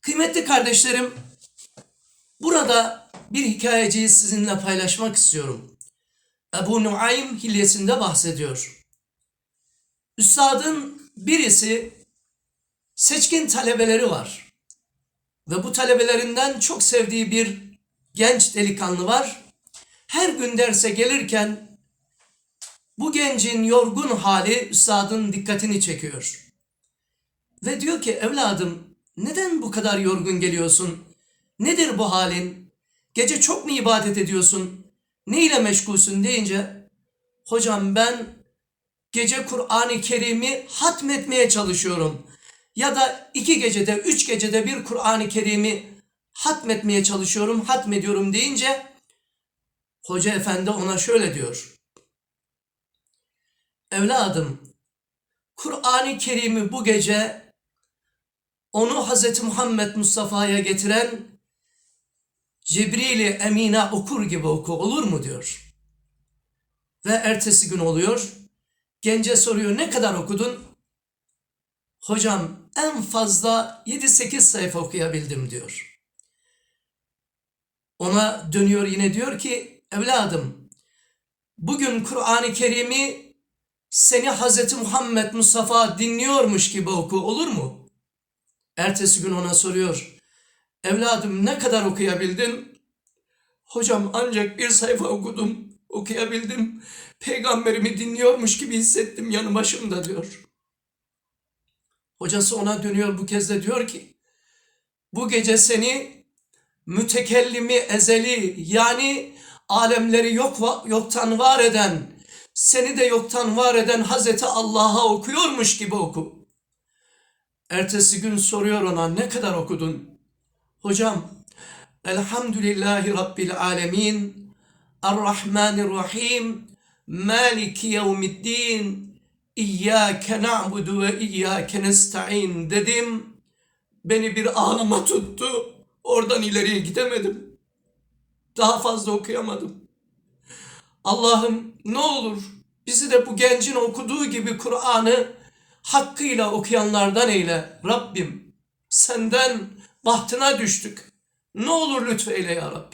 Kıymetli kardeşlerim, burada bir hikayeciyi sizinle paylaşmak istiyorum. Ebu Nuaym hilyesinde bahsediyor. Üstadın birisi seçkin talebeleri var. Ve bu talebelerinden çok sevdiği bir genç delikanlı var. Her gün derse gelirken bu gencin yorgun hali üstadın dikkatini çekiyor. Ve diyor ki evladım neden bu kadar yorgun geliyorsun? Nedir bu halin? Gece çok mu ibadet ediyorsun? Ne ile meşgulsün deyince hocam ben gece Kur'an-ı Kerim'i hatmetmeye çalışıyorum. Ya da iki gecede, üç gecede bir Kur'an-ı Kerim'i hatmetmeye çalışıyorum, hatmediyorum deyince Hoca efendi ona şöyle diyor. Evladım, Kur'an-ı Kerim'i bu gece onu Hz. Muhammed Mustafa'ya getiren Cibril-i Emine okur gibi oku olur mu diyor. Ve ertesi gün oluyor. Gence soruyor ne kadar okudun? Hocam en fazla 7-8 sayfa okuyabildim diyor. Ona dönüyor yine diyor ki evladım bugün Kur'an-ı Kerim'i seni Hz. Muhammed Mustafa dinliyormuş gibi oku olur mu? Ertesi gün ona soruyor. Evladım ne kadar okuyabildin? Hocam ancak bir sayfa okudum, okuyabildim. Peygamberimi dinliyormuş gibi hissettim yanı başımda diyor. Hocası ona dönüyor bu kez de diyor ki bu gece seni mütekellimi ezeli yani alemleri yok yoktan var eden seni de yoktan var eden Hazreti Allah'a okuyormuş gibi oku. Ertesi gün soruyor ona ne kadar okudun? Hocam Elhamdülillahi Rabbil Alemin Errahmanirrahim Maliki Yevmiddin İyyâke na'budu ve iyyâke nesta'in dedim. Beni bir ağlama tuttu. Oradan ileriye gidemedim. Daha fazla okuyamadım. Allah'ım ne olur bizi de bu gencin okuduğu gibi Kur'an'ı hakkıyla okuyanlardan eyle. Rabbim senden bahtına düştük. Ne olur lütfeyle ya Rabbi.